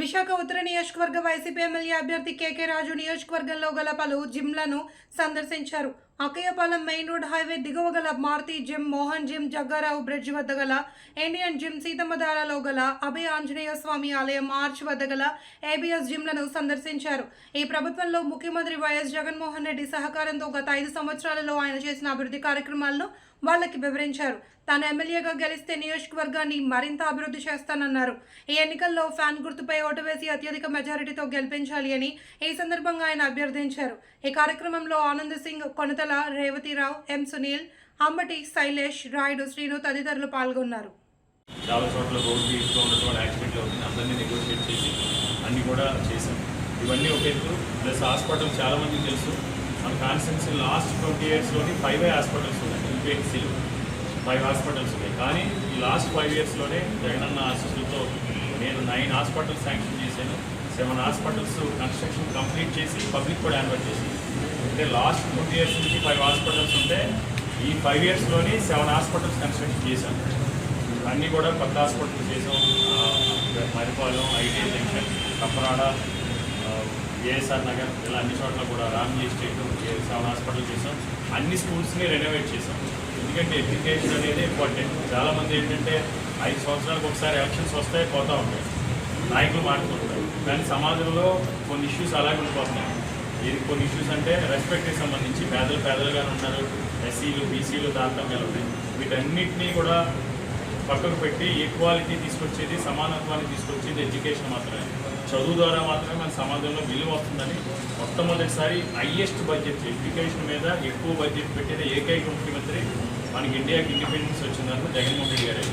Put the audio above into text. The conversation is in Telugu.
విశాఖ ఉత్తర నియోజకవర్గ వైసీపీ ఎమ్మెల్యే అభ్యర్థి కేకే రాజు నియోజకవర్గంలో గల పలు జిమ్లను సందర్శించారు. అకయ్యపాలెం మెయిన్ రోడ్ హైవే దిగువ గల Maruti gym Mohan gym Jaggarao bridge వద్ద గల ఇండియన్ జిమ్ సీతమ్మధారలో గల అభయ ఆంజనేయ స్వామి ఆలయం ఆర్చ్ వద్ద గల ఏబిఎస్ జిమ్లను సందర్శించారు. ఈ ప్రభుత్వంలో ముఖ్యమంత్రి వైఎస్ జగన్మోహన్ రెడ్డి సహకారంతో గత ఐదు సంవత్సరాలలో ఆయన చేసిన అభివృద్ధి కార్యక్రమాలను వాళ్ళకి వివరించారు. తాను ఎమ్మెల్యేగా గెలిస్తే నియోజకవర్గాన్ని మరింత అభివృద్ధి చేస్తానన్నారు. ఈ ఎన్నికల్లో ఫ్యాన్ గుర్తుపై ఓటు వేసి అత్యధిక మెజారిటీతో గెలిపించాలి అని ఈ సందర్భంగా ఆయన అభ్యర్థించారు. ఈ కార్యక్రమంలో ఆనంద్ సింగ్ కొనత కొనతల రేవతిరావు ఎం సునీల్ అంబటి శైలేష్ రాయుడు శ్రీను తదితరులు పాల్గొన్నారు. చాలా చోట్ల రోడ్డు ఇస్తూ ఉన్నటువంటి యాక్సిడెంట్లు అవుతుంది అందరినీ నెగోషియేట్ చేసి అన్నీ కూడా చేశాం. ఇవన్నీ ఒక ఎత్తు ప్లస్ హాస్పిటల్ చాలా మంది తెలుసు. మన కాన్స్టెన్సీ లాస్ట్ ట్వంటీ ఇయర్స్లోని ఫైవ్ హాస్పిటల్స్ ఉన్నాయి. యూపీహెచ్సీలు ఫైవ్ హాస్పిటల్స్ ఉన్నాయి. కానీ ఈ లాస్ట్ ఫైవ్ ఇయర్స్లోనే జగనన్న ఆశీస్సులతో నేను నైన్ హాస్పిటల్స్ శాంక్షన్ చేశాను. సెవెన్ హాస్పిటల్స్ కన్స్ట్రక్షన్ కంప్లీట్ చేసి పబ్లిక్ కూడా యాన్వర్ చేసి అంటే లాస్ట్ టూ ఇయర్స్ నుంచి ఫైవ్ హాస్పిటల్స్ ఉంటే ఈ ఫైవ్ ఇయర్స్లోని సెవెన్ హాస్పిటల్స్ కన్స్ట్రక్షన్ చేశాం. అన్నీ కూడా కొత్త హాస్పిటల్ చేసాం Marripalem IT junction Kapparada ASR Nagar ఇలా అన్ని చోట్ల కూడా రామ్జీ స్టేట్ సెవెన్ హాస్పిటల్ చేసాం అన్ని స్కూల్స్ని రెనోవేట్ చేసాం ఎందుకంటే ఎడ్యుకేషన్ అనేది ఇంపార్టెంట్ చాలామంది ఏంటంటే ఐదు సంవత్సరాలకు ఒకసారి ఎలక్షన్స్ వస్తాయి పోతూ ఉంటాయి. నాయకులు మాట్లాడుతుంటారు కానీ సమాజంలో కొన్ని ఇష్యూస్ అలాగే ఉండిపోతున్నాయి. ఇది కొన్ని ఇష్యూస్ అంటే రెస్పెక్ట్కి సంబంధించి పేదలు పేదలుగానే ఉన్నారు. ఎస్సీలు బీసీలు తారతమ్యాలు ఉన్నాయి. వీటన్నిటినీ కూడా పక్కకు పెట్టి ఈక్వాలిటీ తీసుకొచ్చేది సమానత్వాన్ని తీసుకొచ్చేది ఎడ్యుకేషన్ మాత్రమే. చదువు ద్వారా మాత్రమే మన సమాజంలో విలువ వస్తుందని మొట్టమొదటిసారి హయ్యెస్ట్ బడ్జెట్ ఎడ్యుకేషన్ మీద ఎక్కువ బడ్జెట్ పెట్టేది ఏకైక ముఖ్యమంత్రి మనకి ఇండియాకి ఇండిపెండెన్స్ వచ్చిందనుకో జగన్మోహన్ రెడ్డి గారు.